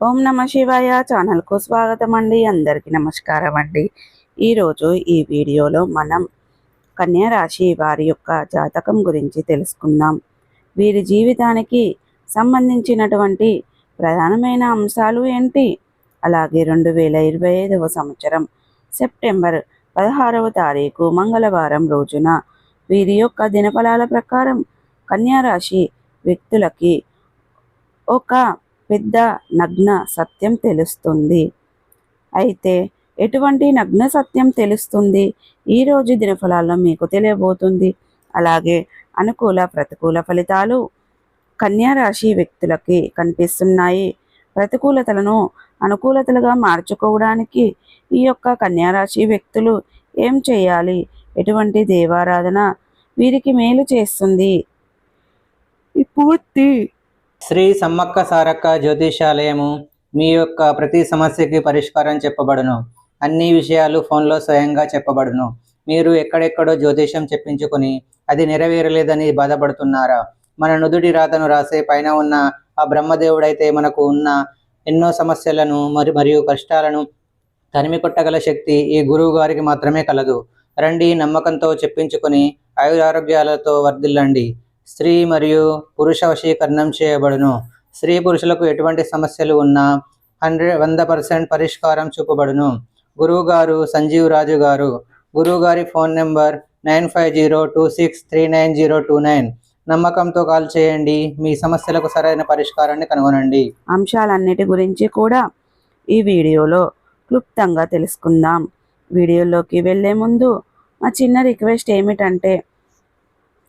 ఓం నమ శివాయ. ఛానల్కు స్వాగతం అండి అందరికీ నమస్కారం అండి ఈరోజు ఈ వీడియోలో మనం కన్యా రాశి వారి యొక్క జాతకం గురించి తెలుసుకుందాం. వీరి జీవితానికి సంబంధించినటువంటి ప్రధానమైన అంశాలు ఏంటి? అలాగే రెండు వేల ఇరవై ఐదవ సంవత్సరం సెప్టెంబర్ పదహారవ తారీఖు మంగళవారం రోజున వీరి యొక్క దినఫలాల ప్రకారం కన్యా రాశి వ్యక్తులకి ఒక పెద్ద నగ్న సత్యం తెలుస్తుంది. అయితే ఎటువంటి నగ్న సత్యం తెలుస్తుంది? ఈరోజు దినఫలాల్లో మీకు తెలియబోతుంది. అలాగే అనుకూల ప్రతికూల ఫలితాలు కన్యారాశి వ్యక్తులకి కనిపిస్తున్నాయి. ప్రతికూలతలను అనుకూలతలుగా మార్చుకోవడానికి ఈ యొక్క కన్యారాశి వ్యక్తులు ఏం చేయాలి? ఎటువంటి దేవారాధన వీరికి మేలు చేస్తుంది? పూర్తి శ్రీ సమ్మక్క సారక్క జ్యోతిషాలయము మీ యొక్క ప్రతి సమస్యకి పరిష్కారం చెప్పబడును. అన్ని విషయాలు ఫోన్లో స్వయంగా చెప్పబడును. మీరు ఎక్కడెక్కడో జ్యోతిషం చెప్పించుకొని అది నెరవేరలేదని బాధపడుతున్నారా? మన నుదుటి రాతను రాసే పైన ఉన్న ఆ బ్రహ్మదేవుడైతే మనకు ఉన్న ఎన్నో సమస్యలను మరి మరియు కష్టాలను తనిమి కొట్టగల శక్తి ఈ గురువు గారికి మాత్రమే కలదు. రండి నమ్మకంతో చెప్పించుకొని ఆయురారోగ్యాలతో వర్ధిల్లండి. స్త్రీ మరియు పురుష వశీకరణం చేయబడును. స్త్రీ పురుషులకు ఎటువంటి సమస్యలు ఉన్నా హండ్రెడ్ వంద పర్సెంట్ పరిష్కారం చూపబడును. గురువు గారు సంజీవ్ రాజు గారు గురువు గారి phone number nine five zero two six three nine zero two nine. నమ్మకంతో కాల్ చేయండి. మీ సమస్యలకు సరైన పరిష్కారాన్ని కనుగొనండి. అంశాలన్నిటి గురించి కూడా ఈ వీడియోలో క్లుప్తంగా తెలుసుకుందాం. వీడియోలోకి వెళ్ళే ముందు మా చిన్న రిక్వెస్ట్ ఏమిటంటే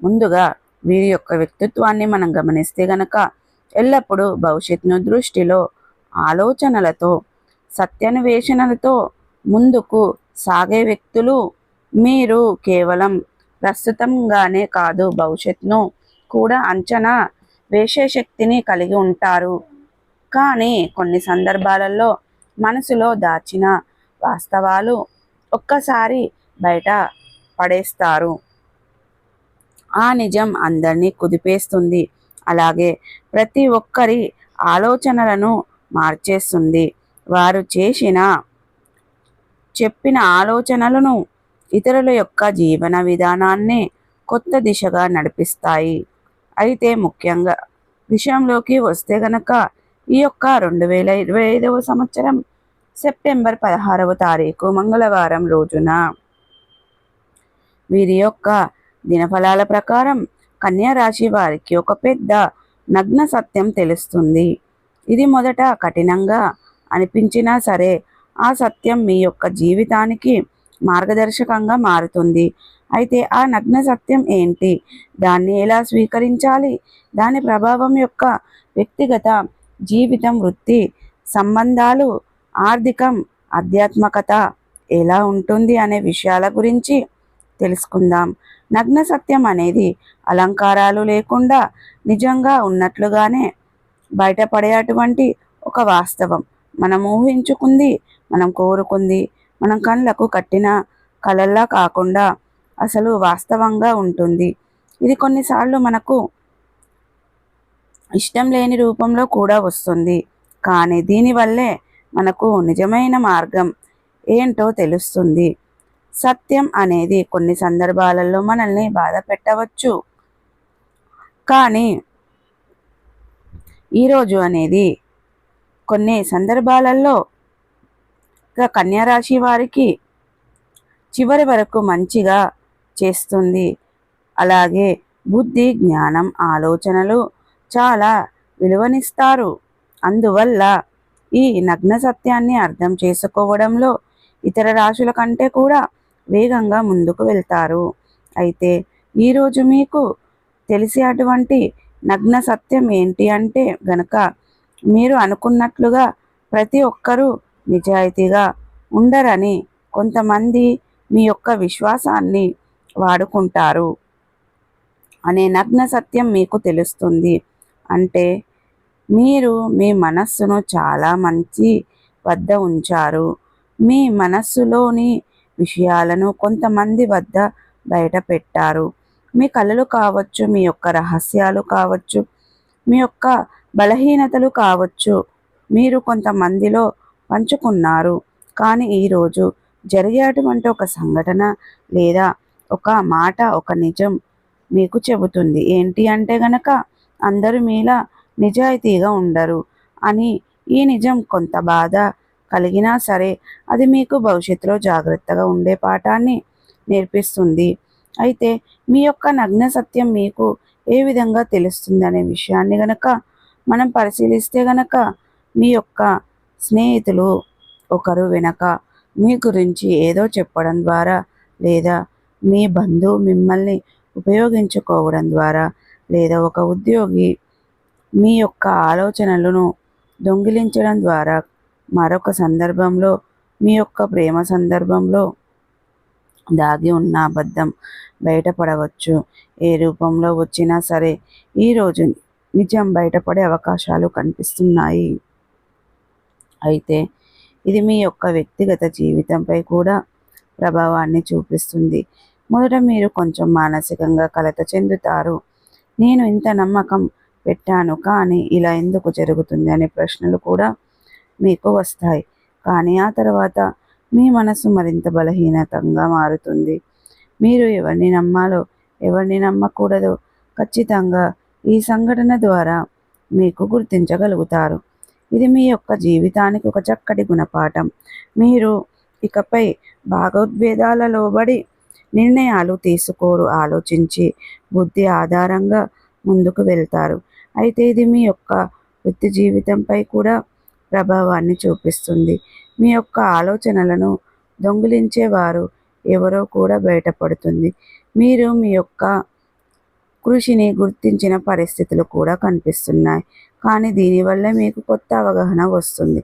ముందుగా వీరి యొక్క వ్యక్తిత్వాన్ని మనం గమనిస్తే గనక ఎల్లప్పుడూ భవిష్యత్తును దృష్టిలో ఆలోచనలతో సత్యాన్వేషణలతో ముందుకు సాగే వ్యక్తులు మీరు కేవలం ప్రస్తుతంగానే కాదు భవిష్యత్తును కూడా అంచనా వేసే శక్తిని కలిగి ఉంటారు. కానీ కొన్ని సందర్భాలలో మనసులో దాచిన వాస్తవాలు ఒక్కసారి బయట పడేస్తారు. ఆ నిజం అందరినీ కుదిపేస్తుంది. అలాగే ప్రతి ఒక్కరి ఆలోచనలను మార్చేస్తుంది. వారు చేసిన చెప్పిన ఆలోచనలను ఇతరుల యొక్క జీవన విధానాన్ని కొత్త దిశగా నడిపిస్తాయి. అయితే ముఖ్యంగా విషయంలోకి వస్తే గనక ఈ యొక్క రెండు వేల ఇరవై ఐదవ సంవత్సరం సెప్టెంబర్ పదహారవ తారీఖు మంగళవారం రోజున వీరి యొక్క దినఫలాల ప్రకారం కన్యా రాశి వారికి ఒక పెద్ద నగ్న సత్యం తెలుస్తుంది. ఇది మొదట కఠినంగా అనిపించినా సరే ఆ సత్యం మీ యొక్క జీవితానికి మార్గదర్శకంగా మారుతుంది. అయితే ఆ నగ్న సత్యం ఏంటి? దాన్ని ఎలా స్వీకరించాలి? దాని ప్రభావం యొక్క వ్యక్తిగత జీవితం వృత్తి సంబంధాలు ఆర్థికం ఆధ్యాత్మికత ఎలా ఉంటుంది అనే విషయాల గురించి తెలుసుకుందాం. నగ్న సత్యం అనేది అలంకారాలు లేకుండా నిజంగా ఉన్నట్లుగానే బయటపడే అటువంటి ఒక వాస్తవం. మనం ఊహించుకుంది మనం కోరుకుంది మనం కళ్ళకు కట్టిన కళల్లా కాకుండా అసలు వాస్తవంగా ఉంటుంది. ఇది కొన్నిసార్లు మనకు ఇష్టం లేని రూపంలో కూడా వస్తుంది. కానీ దీనివల్లే మనకు నిజమైన మార్గం ఏంటో తెలుస్తుంది. సత్యం అనేది కొన్ని సందర్భాలలో మనల్ని బాధ పెట్టవచ్చు. కానీ ఈరోజు అనేది కొన్ని సందర్భాలలో కన్యారాశి వారికి చివరి వరకు మంచిగా చేస్తుంది. అలాగే బుద్ధి జ్ఞానం ఆలోచనలు చాలా విలువనిస్తారు. అందువల్ల ఈ నగ్న సత్యాన్ని అర్థం చేసుకోవడంలో ఇతర రాశుల కంటే కూడా వేగంగా ముందుకు వెళ్తారు. అయితే ఈరోజు మీకు తెలిసే అటువంటి నగ్న సత్యం ఏంటి అంటే గనక మీరు అనుకున్నట్లుగా ప్రతి ఒక్కరూ నిజాయితీగా ఉండరని కొంతమంది మీ యొక్క విశ్వాసాన్ని వాడుకుంటారు. అనే నగ్న సత్యం మీకు తెలుస్తుంది. అంటే మీరు మీ మనస్సును చాలా మంచి వద్ద ఉంచారు. మీ మనస్సులోని విషయాలను కొంతమంది వద్ద బయట పెట్టారు మీ కళలు కావచ్చు మీ యొక్క రహస్యాలు కావచ్చు మీ యొక్క బలహీనతలు కావచ్చు మీరు కొంతమందిలో పంచుకున్నారు. కానీ ఈరోజు జరిగేటువంటి ఒక సంఘటన లేదా ఒక మాట ఒక నిజం మీకు చెబుతుంది. ఏంటి అంటే గనక అందరూ మీలా నిజాయితీగా ఉండరు అని ఈ నిజం కొంత బాధ కలిగినా సరే అది మీకు భవిష్యత్తులో జాగ్రత్తగా ఉండే పాఠాన్ని నేర్పిస్తుంది. అయితే మీ యొక్క నగ్న సత్యం మీకు ఏ విధంగా తెలుస్తుంది అనే విషయాన్ని గనక మనం పరిశీలిస్తే గనక మీ యొక్క స్నేహితులు ఒకరు వెనక మీ గురించి ఏదో చెప్పడం ద్వారా లేదా మీ బంధువు మిమ్మల్ని ఉపయోగించుకోవడం ద్వారా లేదా ఒక ఉద్యోగి మీ యొక్క ఆలోచనలను దొంగిలించడం ద్వారా మరొక సందర్భంలో మీ యొక్క ప్రేమ సందర్భంలో దాగి ఉన్న అబద్ధం బయటపడవచ్చు. ఏ రూపంలో వచ్చినా సరే ఈరోజు నిజం బయటపడే అవకాశాలు కనిపిస్తున్నాయి. అయితే ఇది మీ యొక్క వ్యక్తిగత జీవితంపై కూడా ప్రభావాన్ని చూపిస్తుంది. మొదట మీరు కొంచెం మానసికంగా కలత చెందుతారు. నేను ఇంత నమ్మకం పెట్టాను కానీ ఇలా ఎందుకు జరుగుతుంది అనే ప్రశ్నలు కూడా మీకు వస్తాయి. కానీ ఆ తర్వాత మీ మనసు మరింత బలహీనతంగా మారుతుంది. మీరు ఎవరిని నమ్మాలో ఎవరిని నమ్మకూడదో ఖచ్చితంగా ఈ సంఘటన ద్వారా మీకు గుర్తించగలుగుతారు. ఇది మీ యొక్క జీవితానికి ఒక చక్కటి గుణపాఠం. మీరు ఇకపై భాగోద్వేదాల లోబడి నిర్ణయాలు తీసుకోరు ఆలోచించి బుద్ధి ఆధారంగా ముందుకు వెళ్తారు. అయితే ఇది మీ యొక్క వృత్తి జీవితంపై కూడా ప్రభావాన్ని చూపిస్తుంది. మీ యొక్క ఆలోచనలను దొంగిలించేవారు ఎవరో కూడా బయటపడుతుంది. మీరు మీ యొక్క కృషిని గుర్తించిన పరిస్థితులు కూడా కనిపిస్తున్నాయి. కానీ దీనివల్ల మీకు కొత్త అవగాహన వస్తుంది.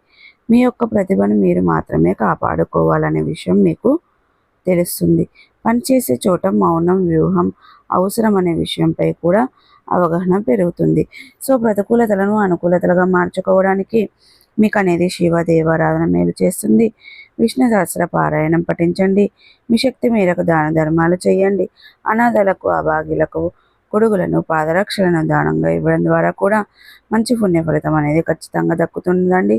మీ యొక్క ప్రతిభను మీరు మాత్రమే కాపాడుకోవాలనే విషయం మీకు తెలుస్తుంది. పనిచేసే చోట మౌనం వ్యూహం అవసరం అనే విషయంపై కూడా అవగాహన పెరుగుతుంది. సో ప్రతికూలతలను అనుకూలతలుగా మార్చుకోవడానికి మీకు అనేది శివ దేవారాధన మేలు చేస్తుంది. విష్ణు సహస్ర పారాయణం పఠించండి. మీ శక్తి మేరకు దాన ధర్మాలు చేయండి. అనాథలకు అభాగ్యులకు కొడుగులను పాదరక్షలను దానంగా ఇవ్వడం ద్వారా కూడా మంచి పుణ్య ఫలితం అనేది ఖచ్చితంగా దక్కుతుందండి.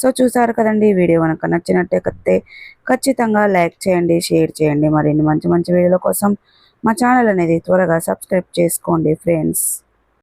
సో చూసారు కదండి ఈ వీడియో కనుక నచ్చినట్టయితే ఖచ్చితంగా లైక్ చేయండి షేర్ చేయండి. మరిన్ని మంచి మంచి వీడియోల కోసం మా ఛానల్ అనేది త్వరగా సబ్స్క్రైబ్ చేసుకోండి ఫ్రెండ్స్.